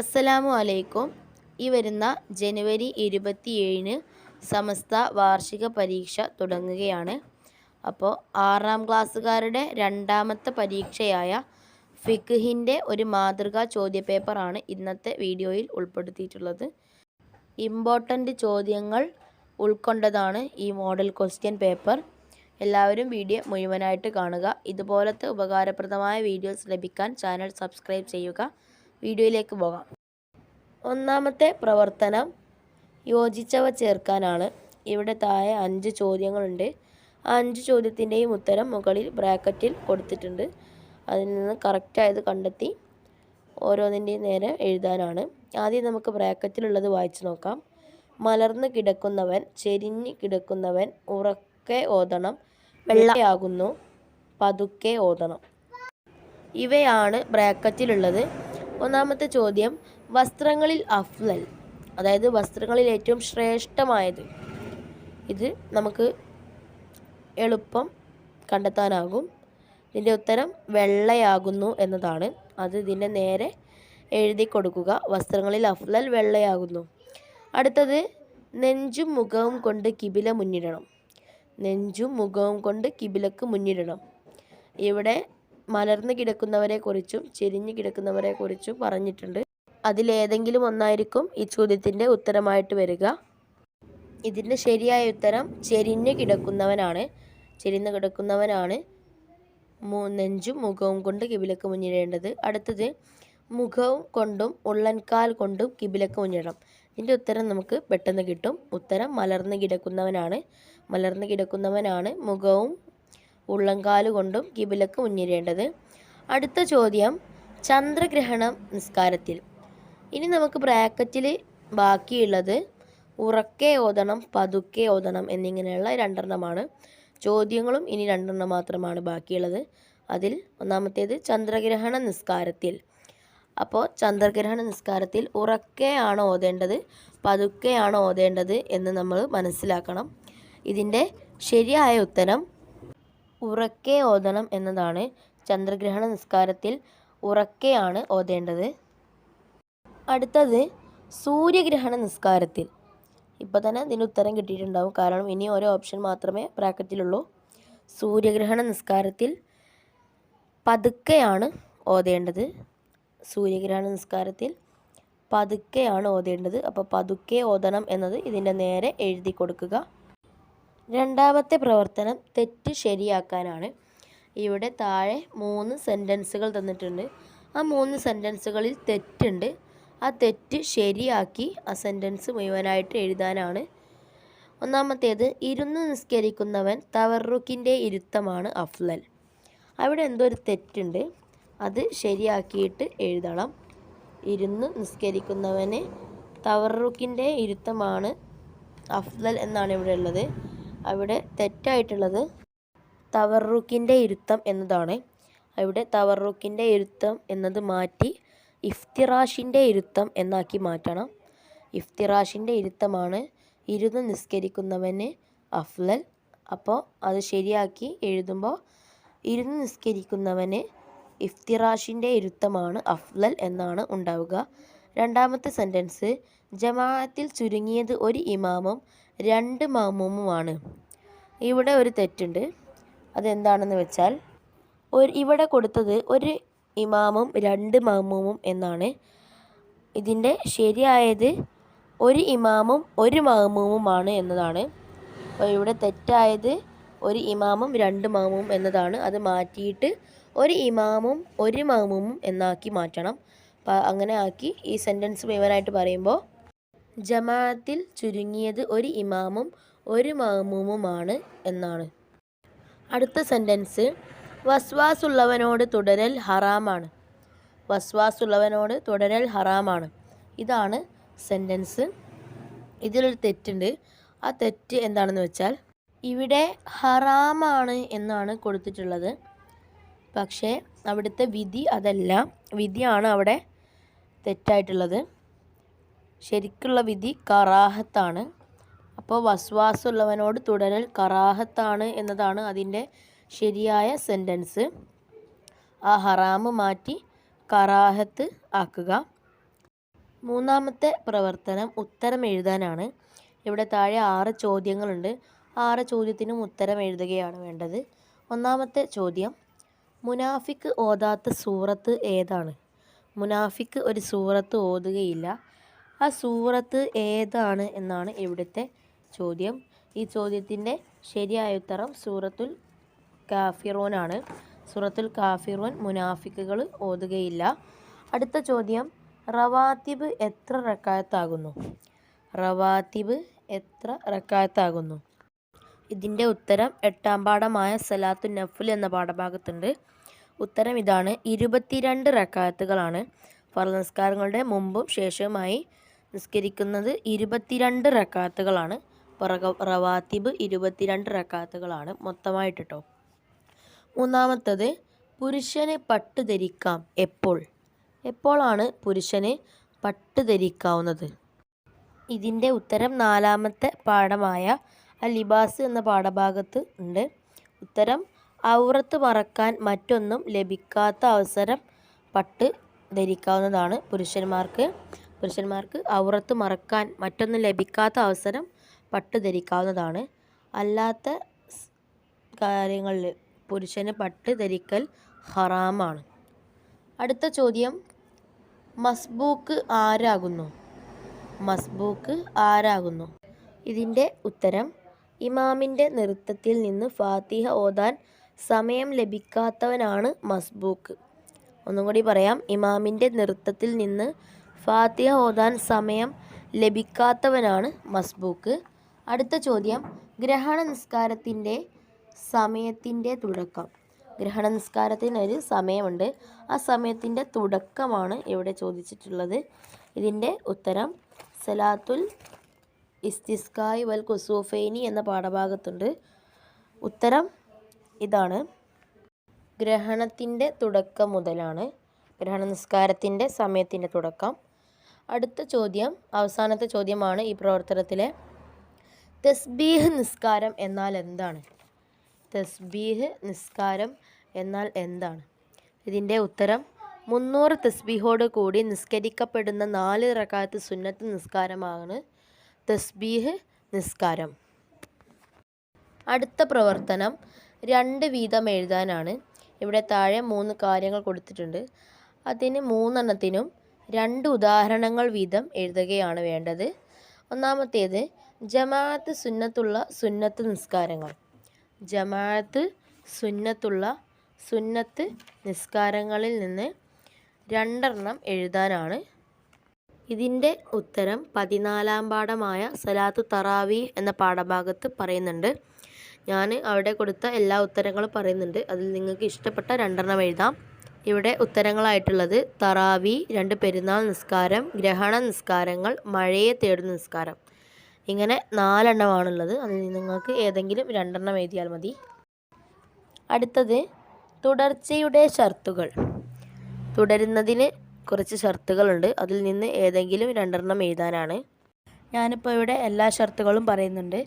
അസ്സലാമു അലൈക്കും ഈ വരുന്ന ജനുവരി ഇരുപത്തിയേഴിന് സമസ്ത വാർഷിക പരീക്ഷ തുടങ്ങുകയാണ്. അപ്പോൾ ആറാം ക്ലാസ്സുകാരുടെ രണ്ടാമത്തെ പരീക്ഷയായ ഫിഖിന്റെ ഒരു മാതൃകാ ചോദ്യപേപ്പറാണ് ഇന്നത്തെ വീഡിയോയിൽ ഉൾപ്പെടുത്തിയിട്ടുള്ളത്. ഇമ്പോർട്ടന്റ് ചോദ്യങ്ങൾ ഉൾക്കൊണ്ടതാണ് ഈ മോഡൽ ക്വസ്റ്റ്യൻ പേപ്പർ. എല്ലാവരും വീഡിയോ മുഴുവനായിട്ട് കാണുക. ഇതുപോലത്തെ ഉപകാരപ്രദമായ വീഡിയോസ് ലഭിക്കാൻ ചാനൽ സബ്സ്ക്രൈബ് ചെയ്യുക. വീഡിയോയിലേക്ക് പോകാം. ഒന്നാമത്തെ പ്രവർത്തനം യോജിച്ചവ ചേർക്കാനാണ്. ഇവിടെ താഴെ അഞ്ച് ചോദ്യങ്ങളുണ്ട്. ആ അഞ്ച് ചോദ്യത്തിന്റെയും ഉത്തരം മുകളിൽ ബ്രാക്കറ്റിൽ കൊടുത്തിട്ടുണ്ട്. അതിൽ നിന്ന് കറക്റ്റായത് കണ്ടെത്തി ഓരോന്നിന്റെയും നേരെ എഴുതാനാണ്. ആദ്യം നമുക്ക് ബ്രാക്കറ്റിലുള്ളത് വായിച്ചു നോക്കാം. മലർന്ന് കിടക്കുന്നവൻ ചെരിഞ്ഞ് കിടക്കുന്നവൻ ഉറക്കെ ഓതണം വെള്ളയാകുന്നു പതുക്കെ ഓതണം. ഇവയാണ് ബ്രാക്കറ്റിലുള്ളത്. ഒന്നാമത്തെ ചോദ്യം വസ്ത്രങ്ങളിൽ അഫ്ലൽ അതായത് വസ്ത്രങ്ങളിൽ ഏറ്റവും ശ്രേഷ്ഠമായത്. ഇത് നമുക്ക് എളുപ്പം കണ്ടെത്താനാകും. ഇതിന്റെ ഉത്തരം വെള്ളയാകുന്നു എന്നതാണ്. അത് ഇതിന്റെ നേരെ എഴുതി കൊടുക്കുക. വസ്ത്രങ്ങളിൽ അഫ്ലൽ വെള്ളയാകുന്നു. അടുത്തത് നെഞ്ചും മുഖവും കൊണ്ട് കിബില മുന്നിടണം. നെഞ്ചും മുഖവും കൊണ്ട് കിബിലക്ക് മുന്നിടണം. ഇവിടെ മലർന്നു കിടക്കുന്നവരെ കുറിച്ചും ചെരിഞ്ഞു കിടക്കുന്നവരെ കുറിച്ചും പറഞ്ഞിട്ടുണ്ട്. അതിലേതെങ്കിലും ഒന്നായിരിക്കും ഈ ചോദ്യത്തിന്റെ ഉത്തരമായിട്ട് വരിക. ഇതിന്റെ ശരിയായ ഉത്തരം ചെരിഞ്ഞു കിടക്കുന്നവനാണ്. ചെരിഞ്ഞു കിടക്കുന്നവനാണ് നെഞ്ചും മുഖവും കൊണ്ട് കിബിലക്ക് മുന്നിടേണ്ടത്. അടുത്തത് മുഖവും കൊണ്ടും ഉള്ളൻകാൽ കൊണ്ടും കിബിലക്ക് മുന്നിടണം. ഇതിന്റെ ഉത്തരം നമുക്ക് പെട്ടെന്ന് കിട്ടും. ഉത്തരം മലർന്നു കിടക്കുന്നവനാണ്. മലർന്നു കിടക്കുന്നവനാണ്. മുഖവും ഉള്ളംകാൽ കൊണ്ടും കിബിലക്ക് മുന്നിടേണ്ടത്. അടുത്ത ചോദ്യം ചന്ദ്രഗ്രഹണം നിസ്കാരത്തിൽ. ഇനി നമുക്ക് ബ്രാക്കറ്റിൽ ബാക്കിയുള്ളത് ഉറക്കെ ഓതണം പതുക്കെ ഓതണം എന്നിങ്ങനെയുള്ള രണ്ടെണ്ണമാണ്. ചോദ്യങ്ങളും ഇനി രണ്ടെണ്ണം മാത്രമാണ് ബാക്കിയുള്ളത്. അതിൽ ഒന്നാമത്തേത് ചന്ദ്രഗ്രഹണ നിസ്കാരത്തിൽ. അപ്പോൾ ചന്ദ്രഗ്രഹണ നിസ്കാരത്തിൽ ഉറക്കെയാണ് ഓതേണ്ടത് പതുക്കെയാണ് ഓതേണ്ടത് എന്ന് നമ്മൾ മനസ്സിലാക്കണം. ഇതിന്റെ ശരിയായ ഉത്തരം ഉറക്കെ ഓതണം എന്നതാണ് ചന്ദ്രഗ്രഹണ നിസ്കാരത്തിൽ ഉറക്കെയാണ് ഓതേണ്ടത്. അടുത്തത് സൂര്യഗ്രഹണ നിസ്കാരത്തിൽ. ഇപ്പോൾ തന്നെ ഇതിന് ഉത്തരം കിട്ടിയിട്ടുണ്ടാവും. കാരണം ഇനി ഓരോ ഓപ്ഷൻ മാത്രമേ ബ്രാക്കറ്റിലുള്ളൂ. സൂര്യഗ്രഹണ നിസ്കാരത്തിൽ പതുക്കെയാണ് ഓതേണ്ടത്. സൂര്യഗ്രഹണ നിസ്കാരത്തിൽ പതുക്കെയാണ് ഓതേണ്ടത്. അപ്പോൾ പതുക്കെ ഓതണം എന്നത് ഇതിന്റെ നേരെ എഴുതി കൊടുക്കുക. രണ്ടാമത്തെ പ്രവർത്തനം തെറ്റ് ശരിയാക്കാനാണ്. ഇവിടെ താഴെ മൂന്ന് സെന്റൻസുകൾ തന്നിട്ടുണ്ട്. ആ മൂന്ന് സെന്റൻസുകളിൽ തെറ്റുണ്ട്. ആ തെറ്റ് ശരിയാക്കി ആ സെന്റൻസ് മുഴുവനായിട്ട് എഴുതാനാണ്. ഒന്നാമത്തേത് ഇരുന്ന് നിസ്കരിക്കുന്നവൻ തവറുക്കിന്റെ ഇരുത്തമാണ് അഫ്ലൽ. അവിടെ എന്തോ ഒരു തെറ്റുണ്ട്? അത് ശരിയാക്കിയിട്ട് എഴുതണം. ഇരുന്ന് നിസ്കരിക്കുന്നവന് തവറുക്കിന്റെ ഇരുത്തമാണ് അഫ്ലൽ എന്നാണ് ഇവിടെ ഉള്ളത്. അവിടെ തെറ്റായിട്ടുള്ളത് തവറുക്കിന്റെ ഇരുത്തം എന്നതാണ്. അവിടെ തവറുക്കിന്റെ ഇരുത്തം എന്നത് മാറ്റി ഇഫ്തിറാഷിന്റെ ഇരുത്തം എന്നാക്കി മാറ്റണം. ഇഫ്തിറാഷിന്റെ ഇരുത്തമാണ് ഇരുന്ന് നിസ്കരിക്കുന്നവന് അഫ്ലൽ. അപ്പോൾ അത് ശരിയാക്കി എഴുതുമ്പോൾ ഇരുന്ന് നിസ്കരിക്കുന്നവന് ഇഫ്തിറാഷിന്റെ ഇരുത്തമാണ് അഫ്ലൽ എന്നാണ് ഉണ്ടാവുക. രണ്ടാമത്തെ സെന്റൻസ് ജമാഅത്തിൽ ചുരുങ്ങിയത് ഒരു ഇമാമും രണ്ട് മാമൂമുമാണ്. ഇവിടെ ഒരു തെറ്റുണ്ട്. അതെന്താണെന്ന് വെച്ചാൽ ഒരു ഇവിടെ കൊടുത്തത് ഒരു ഇമാമും രണ്ട് മാമൂമും എന്നാണ്. ഇതിന്റെ ശരിയായത് ഒരു ഇമാമും ഒരു മാമൂമുമാണ് എന്നതാണ്. അപ്പോൾ ഇവിടെ തെറ്റായത് ഒരു ഇമാമും രണ്ട് മാമും എന്നതാണ്. അത് മാറ്റിയിട്ട് ഒരു ഇമാമും ഒരു മാമൂമും എന്നാക്കി മാറ്റണം. അങ്ങനെ ആക്കി ഈ സെന്റൻസ് മുഴുവനായിട്ട് പറയുമ്പോൾ ജമാഅത്തിൽ ചുരുങ്ങിയത് ഒരു ഇമാമും ഒരു മാമൂമുമാണ് എന്നാണ്. അടുത്ത സെന്റൻസ് വസ്വാസുള്ളവനോട് തുടരൽ ഹറാമാണ്. വസ്വാസുള്ളവനോട് തുടരൽ ഹറാമാണ്. ഇതാണ് സെന്റൻസ് ഇതിലൊരു തെറ്റുണ്ട്. ആ തെറ്റ് എന്താണെന്ന് വെച്ചാൽ ഇവിടെ ഹറാമാണ് എന്നാണ് കൊടുത്തിട്ടുള്ളത്. പക്ഷേ അവിടുത്തെ വിധി അതല്ല. വിധിയാണ് അവിടെ തെറ്റായിട്ടുള്ളത്. ശരിക്കുള്ള വിധി കറാഹത്താണ്. അപ്പോൾ വസ്വാസുള്ളവനോട് തുടരൽ കറാഹത്താണ് എന്നതാണ് അതിന്റെ ശരിയായ സെന്റൻസ്. ആ ഹറാമ് മാറ്റി കറാഹത്ത് ആക്കുക. മൂന്നാമത്തെ പ്രവർത്തനം ഉത്തരം എഴുതാനാണ്. ഇവിടെ താഴെ ആറ് ചോദ്യങ്ങളുണ്ട്. ആറ് ചോദ്യത്തിനും ഉത്തരം എഴുതുകയാണ് വേണ്ടത്. ഒന്നാമത്തെ ചോദ്യം മുനാഫിക്ക് ഓതാത്ത സൂറത്ത് ഏതാണ്? മുനാഫിക്ക് ഒരു സൂറത്ത് ഓതുകയില്ല. ആ സൂറത്ത് ഏതാണ് എന്നാണ് ഇവിടുത്തെ ചോദ്യം. ഈ ചോദ്യത്തിന്റെ ശരിയായ ഉത്തരം സൂറത്തുൽ കാഫിറോനാണ്. സൂറത്തുൽ കാഫിറോൻ മുനാഫിക്കുകൾ ഓതുകയില്ല. അടുത്ത ചോദ്യം റവാത്തിബ് എത്ര റക്കായത്താകുന്നു? റവാത്തിബ് എത്ര റക്കായത്താകുന്നു? ഇതിന്റെ ഉത്തരം എട്ടാം പാഠമായ സലാത്തു നഫുൽ എന്ന പാഠഭാഗത്തുണ്ട്. ഉത്തരം ഇതാണ് ഇരുപത്തിരണ്ട് റക്കായത്തുകളാണ്. ഫർദ് നിസ്കാരങ്ങളുടെ മുമ്പും ശേഷവുമായി നിസ്കരിക്കുന്നത് ഇരുപത്തിരണ്ട് റക്കാത്തുകളാണ്. റവാത്തിബ് ഇരുപത്തിരണ്ട് റക്കാത്തുകളാണ് മൊത്തമായിട്ട് കേട്ടോ മൂന്നാമത്തത് പുരുഷന് പട്ട് ധരിക്കാം എപ്പോൾ? എപ്പോഴാണ് പുരുഷന് പട്ട് ധരിക്കാവുന്നത് ഇതിന്റെ ഉത്തരം നാലാമത്തെ പാഠമായ അലിബാസ് ലിബാസ് എന്ന പാഠഭാഗത്ത് ഉണ്ട്. ഉത്തരം ഔറത്ത് മറക്കാൻ മറ്റൊന്നും ലഭിക്കാത്ത അവസരം പട്ട് ധരിക്കാവുന്നതാണ് പുരുഷന്മാർക്ക്. പുരുഷന്മാർക്ക് ഔറത്ത് മറക്കാൻ മറ്റൊന്നും ലഭിക്കാത്ത അവസരം പട്ട് ധരിക്കാവുന്നതാണ്. അല്ലാത്ത കാര്യങ്ങളിൽ പുരുഷന് പട്ട് ധരിക്കൽ ഹറാമാണ്. അടുത്ത ചോദ്യം മസ്ബൂക്ക് ആരാകുന്നു? മസ്ബൂക്ക് ആരാകുന്നു? ഇതിന്റെ ഉത്തരം ഇമാമിന്റെ നൃത്തത്തിൽ നിന്ന് ഫാത്തിഹ ഓതാൻ സമയം ലഭിക്കാത്തവനാണ് മസ്ബൂക്ക്. ഒന്നും കൂടി പറയാം ഇമാമിന്റെ നൃത്തത്തിൽ നിന്ന് ഫാത്തിഹ ഓതാൻ സമയം ലഭിക്കാത്തവനാണ് മസ്ബൂക്ക്. അടുത്ത ചോദ്യം ഗ്രഹണ നിസ്കാരത്തിന്റെ സമയത്തിന്റെ തുടക്കം. ഗ്രഹണ നിസ്കാരത്തിന് ഒരു സമയമുണ്ട്. ആ സമയത്തിന്റെ തുടക്കമാണ് ഇവിടെ ചോദിച്ചിട്ടുള്ളത്. ഇതിന്റെ ഉത്തരം സലാത്തുൽ ഇസ്തിസ്കായ് വൽ കുസൂഫൈനി എന്ന പാഠഭാഗത്തുണ്ട്. ഉത്തരം ഇതാണ്. ഗ്രഹണത്തിന്റെ തുടക്കം മുതലാണ്. ഗ്രഹണ നിസ്കാരത്തിന്റെ സമയത്തിന്റെ തുടക്കം. അടുത്ത ചോദ്യം അവസാനത്തെ ചോദ്യമാണ് ഈ പ്രവർത്തനത്തിലെ തസ്ബീഹ് നിസ്കാരം എന്നാൽ എന്താണ്? തസ്ബീഹ് നിസ്കാരം എന്നാൽ എന്താണ്? ഇതിന്റെ ഉത്തരം മുന്നൂറ് തസ്ബീഹോട് കൂടി നിസ്കരിക്കപ്പെടുന്ന നാല് റക്കാത്ത് സുന്നത്ത് നിസ്കാരമാണ് തസ്ബീഹ് നിസ്കാരം. അടുത്ത പ്രവർത്തനം രണ്ട് വീതം എഴുതാനാണ്. ഇവിടെ താഴെ മൂന്ന് കാര്യങ്ങൾ കൊടുത്തിട്ടുണ്ട്. അതിന് മൂന്നെണ്ണത്തിനും രണ്ട് ഉദാഹരണങ്ങൾ വീതം എഴുതുകയാണ് വേണ്ടത്. ഒന്നാമത്തേത് ജമാഅത്ത് സുന്നത്തുള്ള സുന്നത്ത് നിസ്കാരങ്ങൾ. ജമാഅത്ത് സുന്നത്തുള്ള സുന്നത്ത് നിസ്കാരങ്ങളിൽ നിന്ന് രണ്ടെണ്ണം എഴുതാനാണ്. ഇതിന്റെ ഉത്തരം പതിനാലാം പാഠമായ സലാത്ത് തറാവി എന്ന പാഠഭാഗത്ത് പറയുന്നുണ്ട്. ഞാൻ അവിടെ കൊടുത്ത എല്ലാ ഉത്തരങ്ങളും പറയുന്നുണ്ട്. അതിൽ നിങ്ങൾക്ക് ഇഷ്ടപ്പെട്ട രണ്ടെണ്ണം എഴുതാം. ഇവിടെ ഉത്തരങ്ങളായിട്ടുള്ളത് തറാവി രണ്ട് പെരുന്നാൾ നിസ്കാരം ഗ്രഹണ നിസ്കാരങ്ങൾ മഴയെ തേടുന്ന നിസ്കാരം. ഇങ്ങനെ നാലെണ്ണമാണുള്ളത്. അതിൽ നിങ്ങൾക്ക് ഏതെങ്കിലും രണ്ടെണ്ണം എഴുതിയാൽ മതി. അടുത്തത് തുടർച്ചയുടെ ഷർത്തുകൾ. തുടരുന്നതിന് കുറച്ച് ഷർത്തുകളുണ്ട്. അതിൽ നിന്ന് ഏതെങ്കിലും രണ്ടെണ്ണം എഴുതാനാണ്. ഞാനിപ്പോൾ ഇവിടെ എല്ലാ ഷർത്തുകളും പറയുന്നുണ്ട്.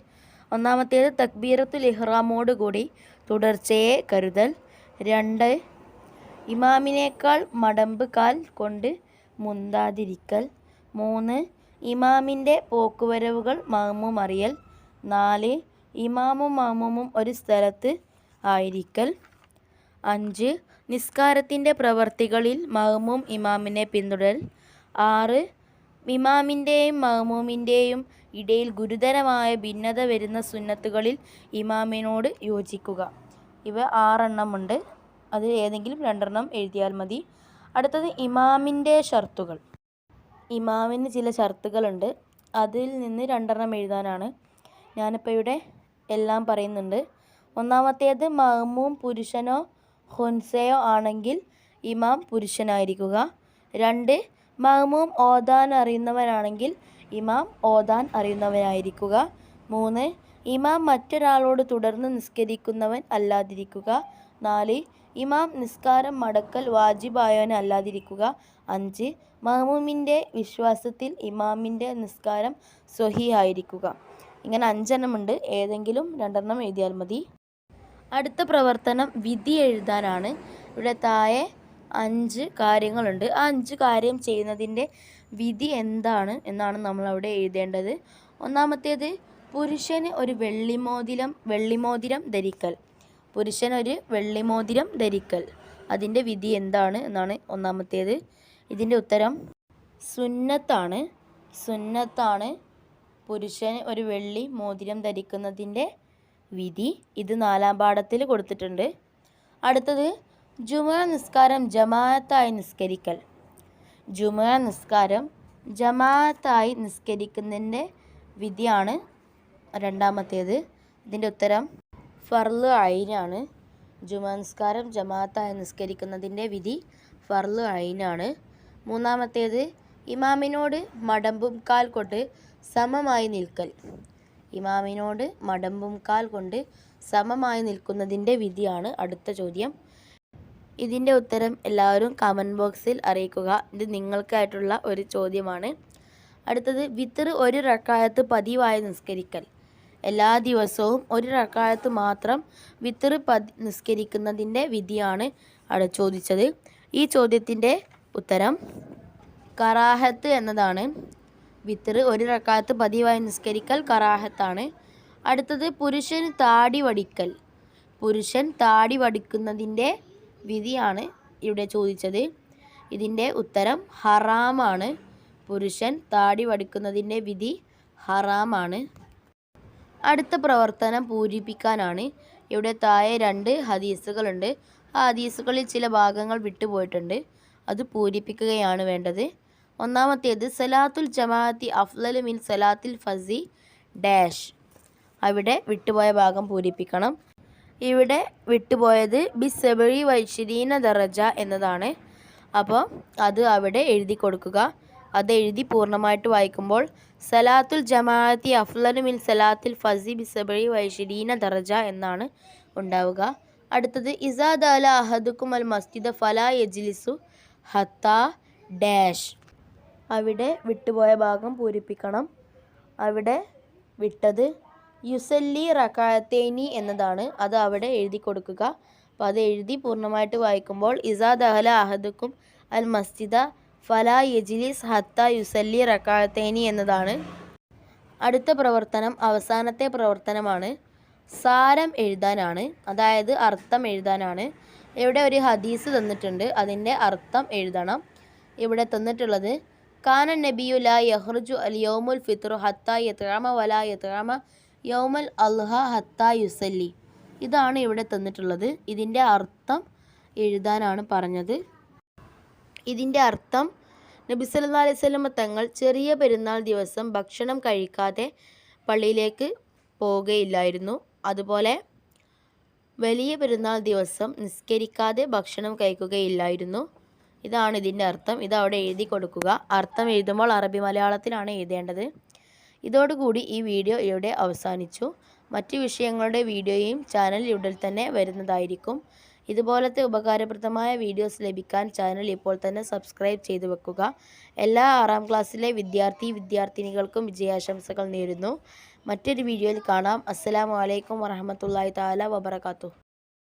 ഒന്നാമത്തേത് തക്ബീറത്തുൽ ഇഹ്റാമോട് കൂടി തുടർച്ചയെ കരുതൽ. രണ്ട് ഇമാമിനേക്കാൾ മടമ്പ് കാൽ കൊണ്ട് മുന്താതിരിക്കൽ. മൂന്ന് ഇമാമിന്റെ പോക്കുവരവുകൾ മാമും അറിയൽ. നാല് ഇമാമും മാമുമും ഒരു സ്ഥലത്ത് ആയിരിക്കൽ. അഞ്ച് നിസ്കാരത്തിന്റെ പ്രവർത്തികളിൽ മഹ്മൂം ഇമാമിനെ പിന്തുടരൽ ആറ് ഇമാമിന്റെയും മഹ്മൂമിന്റെയും ഇടയിൽ ഗുരുതരമായ ഭിന്നത വരുന്ന സുന്നത്തുകളിൽ ഇമാമിനോട് യോജിക്കുക. ഇവ ആറെണ്ണമുണ്ട്. അതിൽ ഏതെങ്കിലും രണ്ടെണ്ണം എഴുതിയാൽ മതി. അടുത്തത് ഇമാമിന്റെ ഷർത്തുകൾ. ഇമാമിന് ചില ഷർത്തുകളുണ്ട്. അതിൽ നിന്ന് രണ്ടെണ്ണം എഴുതാനാണ്. ഞാനിപ്പോൾ ഇവിടെ എല്ലാം പറയുന്നുണ്ട്. ഒന്നാമത്തേത് മഹ്മൂം പുരുഷനോ ഹുൻസയോ ആണെങ്കിൽ ഇമാം പുരുഷനായിരിക്കുക. രണ്ട് മഹ്മൂം ഓദാൻ അറിയുന്നവനാണെങ്കിൽ ഇമാം ഓദാൻ അറിയുന്നവനായിരിക്കുക. മൂന്ന് ഇമാം മറ്റൊരാളോട് തുടർന്ന് നിസ്കരിക്കുന്നവൻ അല്ലാതിരിക്കുക. നാല് ഇമാം നിസ്കാരം മടക്കൽ വാജിബായവൻ അല്ലാതിരിക്കുക. അഞ്ച് മഹ്മൂമിന്റെ വിശ്വാസത്തിൽ ഇമാമിന്റെ നിസ്കാരം സ്വഹിയായിരിക്കുക ഇങ്ങനെ അഞ്ചെണ്ണമുണ്ട്. ഏതെങ്കിലും രണ്ടെണ്ണം എഴുതിയാൽ മതി. അടുത്ത പ്രവർത്തനം വിധി എഴുതാനാണ്. ഇവിടെ താഴെ അഞ്ച് കാര്യങ്ങളുണ്ട്. ആ അഞ്ച് കാര്യം ചെയ്യുന്നതിന്റെ വിധി എന്താണ് എന്നാണ് നമ്മൾ അവിടെ എഴുതേണ്ടത്. ഒന്നാമത്തേത് പുരുഷന് ഒരു വെള്ളിമോതിരം വെള്ളിമോതിരം ധരിക്കൽ. പുരുഷൻ ഒരു വെള്ളിമോതിരം ധരിക്കൽ. അതിന്റെ വിധി എന്താണ് എന്നാണ് ഒന്നാമത്തേത്. ഇതിന്റെ ഉത്തരം സുന്നത്താണ്. സുന്നത്താണ് പുരുഷൻ ഒരു വെള്ളി മോതിരം ധരിക്കുന്നതിന്റെ വിധി. ഇത് നാലാം പാഠത്തിൽ കൊടുത്തിട്ടുണ്ട്. അടുത്തത് ജുമാ നിസ്കാരം ജമാഅത്തായി നിസ്കരിക്കൽ. ജുമാ നിസ്കാരം ജമാഅത്തായി നിസ്കരിക്കുന്നതിന്റെ വിധിയാണ് രണ്ടാമത്തേത്. ഇതിന്റെ ഉത്തരം ഫർൾ അയിനാണ്. ജുമാനസ്കാരം ജമാഅത്തായി നിസ്കരിക്കുന്നതിന്റെ വിധി ഫർൾ അയിനാണ്. മൂന്നാമത്തേത് ഇമാമിനോട് മടമ്പും കാൽ കൊണ്ട് സമമായി നിൽക്കൽ. ഇമാമിനോട് മടമ്പും കാൽ കൊണ്ട് സമമായി നിൽക്കുന്നതിന്റെ വിധിയാണ് അടുത്ത ചോദ്യം. ഇതിന്റെ ഉത്തരം എല്ലാവരും കമന്റ് ബോക്സിൽ അറിയിക്കുക. ഇത് നിങ്ങൾക്കായിട്ടുള്ള ഒരു ചോദ്യമാണ്. അടുത്തത് വിത്തർ ഒരു റക്കായത്ത് പതിവായി നിസ്കരിക്കൽ. എല്ലാ ദിവസവും ഒരു റക്കായത്ത് മാത്രം വിത്തർ പതി നിസ്കരിക്കുന്നതിന്റെ വിധിയാണ് അവിടെ ചോദിച്ചത്. ഈ ചോദ്യത്തിന്റെ ഉത്തരം കറാഹത്ത് എന്നതാണ്. വിത്തർ ഒരു റക്കാലത്ത് പതിവായി നിസ്കരിക്കൽ കറാഹത്താണ്. അടുത്തത് പുരുഷൻ താടി വടിക്കൽ. പുരുഷൻ താടി വടിക്കുന്നതിന്റെ വിധിയാണ് ഇവിടെ ചോദിച്ചത്. ഇതിന്റെ ഉത്തരം ഹറാമാണ്. പുരുഷൻ താടി വടിക്കുന്നതിന്റെ വിധി ഹറാമാണ്. അടുത്ത പ്രവർത്തനം പൂരിപ്പിക്കാനാണ്. ഇവിടെ താഴെ രണ്ട് ഹദീസുകളുണ്ട്. ആ ഹദീസുകളിൽ ചില ഭാഗങ്ങൾ വിട്ടുപോയിട്ടുണ്ട്. അത് പൂരിപ്പിക്കുകയാണ് വേണ്ടത്. ഒന്നാമത്തേത് സലാത്തുൽ ജമാഅത്തി അഫ്ലൽ മിൻ സലാത്തിൽ ഫസി ഡാഷ്. അവിടെ വിട്ടുപോയ ഭാഗം പൂരിപ്പിക്കണം. ഇവിടെ വിട്ടുപോയത് ബി സെബഴി വൈശരീന ദറജ എന്നതാണ്. അപ്പോൾ അത് അവിടെ എഴുതി കൊടുക്കുക. അത് എഴുതി പൂർണമായിട്ട് വായിക്കുമ്പോൾ സലാത്തുൽ ജമാഅത്തി അഫ്ലനു മിൻ സലാത്തിൽ ഫസി ബി സെബഴി ദർജ എന്നാണ് ഉണ്ടാവുക. അടുത്തത് ഇസാദ് അല അഹദുക്കും അൽ മസ്ജിദ് ഫല യജ്ലിസു ഹത്ത ഡാഷ് അവിടെ വിട്ടുപോയ ഭാഗം പൂരിപ്പിക്കണം. അവിടെ വിട്ടത് യുസല്ലി റക്കാത്തേനി എന്നതാണ്. അത് അവിടെ എഴുതി കൊടുക്കുക. അപ്പോൾ അത് എഴുതി പൂർണമായിട്ട് വായിക്കുമ്പോൾ ഇസാദ് അഹല അഹദുക്കും അൽ മസ്ജിദ ഫല യജിലിസ് ഹത്ത യുസല്ലി റക്കാത്തേനി എന്നതാണ്. അടുത്ത പ്രവർത്തനം അവസാനത്തെ പ്രവർത്തനമാണ്. സാരം എഴുതാനാണ്. അതായത് അർത്ഥം എഴുതാനാണ്. ഇവിടെ ഒരു ഹദീസ് തന്നിട്ടുണ്ട്. അതിന്റെ അർത്ഥം എഴുതണം. ഇവിടെ തന്നിട്ടുള്ളത് കാന നബിയു ലാ യഹ്റുജു അൽ യൗമുൽ ഫിത്റു ഹത്ത യത്രാമ വല യത്രാമ യൗമൽ അൽഹ ഹത്ത യുസല്ലി. ഇതാണ് ഇവിടെ തന്നിട്ടുള്ളത്. ഇതിന്റെ അർത്ഥം എഴുതാനാണ് പറഞ്ഞത്. ഇതിന്റെ അർത്ഥം നബി സല്ലാ അലൈഹി സ്വലമ തങ്ങൾ ചെറിയ പെരുന്നാൾ ദിവസം ഭക്ഷണം കഴിക്കാതെ പള്ളിയിലേക്ക് പോവുകയില്ലായിരുന്നു അതുപോലെ വലിയ പെരുന്നാൾ ദിവസം നിസ്കരിക്കാതെ ഭക്ഷണം കഴിക്കുകയില്ലായിരുന്നു. ഇതാണ് ഇതിന്റെ അർത്ഥം. ഇത് അവിടെ എഴുതി കൊടുക്കുക. അർത്ഥം എഴുതുമ്പോൾ അറബി മലയാളത്തിലാണ് എഴുതേണ്ടത്. ഇതോടുകൂടി ഈ വീഡിയോ ഇവിടെ അവസാനിച്ചു. മറ്റു വിഷയങ്ങളുടെ വീഡിയോയും ചാനൽ ഇവിടെ തന്നെ വരുന്നതായിരിക്കും. ഇതുപോലത്തെ ഉപകാരപ്രദമായ വീഡിയോസ് ലഭിക്കാൻ ചാനൽ ഇപ്പോൾ തന്നെ സബ്സ്ക്രൈബ് ചെയ്തു വെക്കുക. എല്ലാ ആറാം ക്ലാസ്സിലെ വിദ്യാർത്ഥി വിദ്യാർത്ഥിനികൾക്കും വിജയാശംസകൾ നേരുന്നു. മറ്റൊരു വീഡിയോയിൽ കാണാം. അസ്സലാമു അലൈക്കും വറഹമത്തല്ലാഹി താല വബർക്കാത്തു